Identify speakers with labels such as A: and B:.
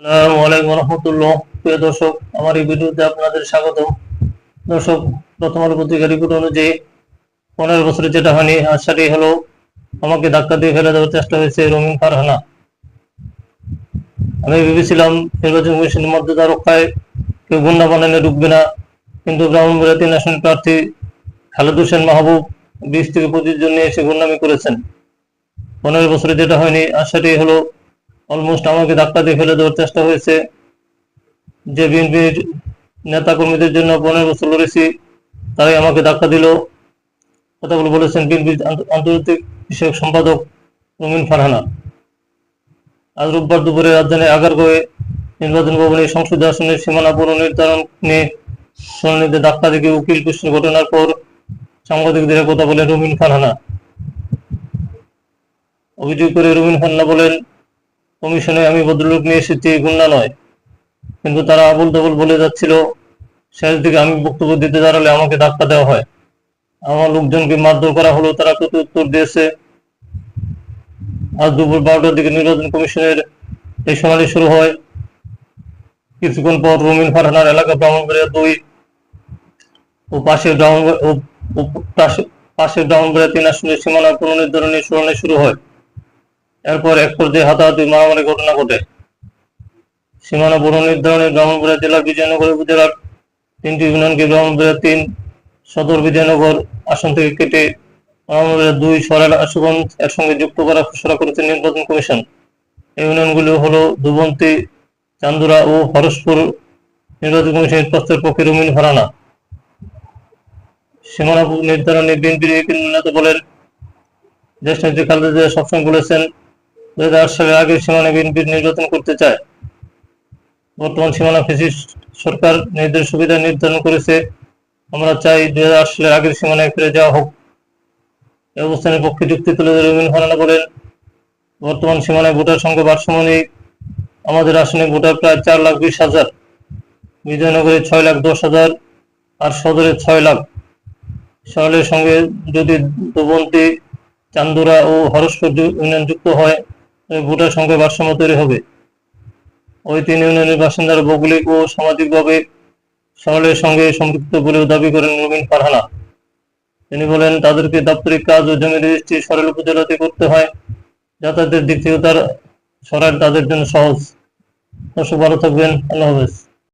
A: আসসালামু পনেরো বছরে হয়নি আমি ভেবেছিলাম কেউ ঢুকবে না, কিন্তু প্রার্থী খালেদ হোসেন মাহবুব বিশ থেকে পঁচিশ জন নিয়ে এসে গুন্ডামি করেছেন। পনেরো বছরে যেটা হয়নি আর হলো অলমোস্ট আমাকে ধাক্কা দিয়ে ফেলে দেওয়ার চেষ্টা হয়েছে। যে বিএনপির নেতা কর্মীদের জন্য পনেরো বছর লড়েছি, তারাই আমাকে ধাক্কা দিল। কথাগুলো বলেছেন বিএনপির আন্তর্জাতিক বিষয়ক সম্পাদক রুমিন ফারহানা। আজ রোববার দুপুরে রাজধানী আগারগোয়ে নির্বাচন ভবনে সংসদীয় আসনের সীমানা পুনর্নির্ধারণ নিয়ে শুনানিতে ধাক্কা দিয়ে উকিল কুষ্টির ঘটনার পর সাংবাদিকদের কথা বলেন রুমিন ফারহানা। অভিযোগ করে রুমিন ফারহানা বলেন কমিশনে আমি ভদ্রলোক নিয়ে এসেছি গুন্ডা নয়। কিন্তু তারা আবুল তাবুল বলে যাচ্ছিল শেষ দিকে আমি বক্তব্য দিতে দাঁড়ালে আমাকে ধাক্কা দেওয়া হয়। আমার লোকজনকে মারধর করা হলো, তারা প্রতি উত্তর দিয়েছে। আজ দুপুর বারোটার দিকে নির্বাচন কমিশনের এই শুনানি শুরু হয়। কিছুক্ষণ পর রুমিন ফারহানার এলাকা ব্রাহ্মণবাড়িয়া দুই ও পাশের ডাউন পাশের ডাউনবাড়িয়া তিন আসনের সীমানা পুনর্নির্ধারণের শুনানি শুরু হয়। এরপর এক পর্যায়ে হাতাহাতি মারামারি ঘটনা ঘটে। সীমানা পুনর্নির্ধারণে ব্রাহ্মণবাড়িয়া জেলার বিজয়নগর উপজেলার তিনটি ইউনিয়নকে ব্রাহ্মণবাড়িয়া তিন, সদর বিজয়নগর আসন থেকে কেটে ব্রাহ্মণবাড়িয়া দুই, সরাইল আশুগঞ্জ এর সঙ্গে যুক্ত করার ঘোষণা করেছে নির্বাচন কমিশন। এই ইউনিয়নগুলো হলো দুবন্তি, চান্দুরা ও হরসপুর। নির্বাচন কমিশনের প্রস্তাবের পক্ষে রুমিন হারানা সীমানা নির্ধারণে বিএনপির নেতা বলেন দেশ নেত্রী খালেদা জিয়া সবসময় বলেছেন দুই হাজার আট সালের আগে সীমানা বিএনপির নির্বাচন করতে চায়। বর্তমান সীমানা ফেসিস্ট সরকার নিজেদের সুবিধা নির্ধারণ করেছে। আমরা চাই দুই হাজার আট সালের আগের সীমানায় ফিরে যাওয়া হোক। এই অবস্থানের পক্ষে যুক্তি তুলে ধরে রবীন্দ্র বলেন, বর্তমান সীমানায় ভোটার সংখ্যা ভারসাম্য নেই। আমাদের আসনে ভোটার প্রায় চার লাখ বিশ হাজার। বিজয়নগরে ছয় লাখ দশ হাজার আর সদরে ছয় লাখ। সরলের সঙ্গে যদি চান্দুরা ও হরস্পর যু- ইউনিয়ন যুক্ত হয় ভোটার সংখ্যা ভারসাম্য তৈরি হবে। ওই তিন ইউনিয়নের বাসিন্দারা ভৌগোলিক ও সামাজিকভাবে সরলের সঙ্গে সম্পৃক্ত বলেও দাবি করেন রবিন ফারহানা। তিনি বলেন, তাদেরকে দাপ্তরিক কাজ ও জমি রেজিস্ট্রি সরল উপজেলাতে করতে হয়। যাতায়াতের দিক থেকেও তার সরার তাদের জন্য সহজ। দর্শক, ভালো থাকবেন। আল্লাহ হাফেজ।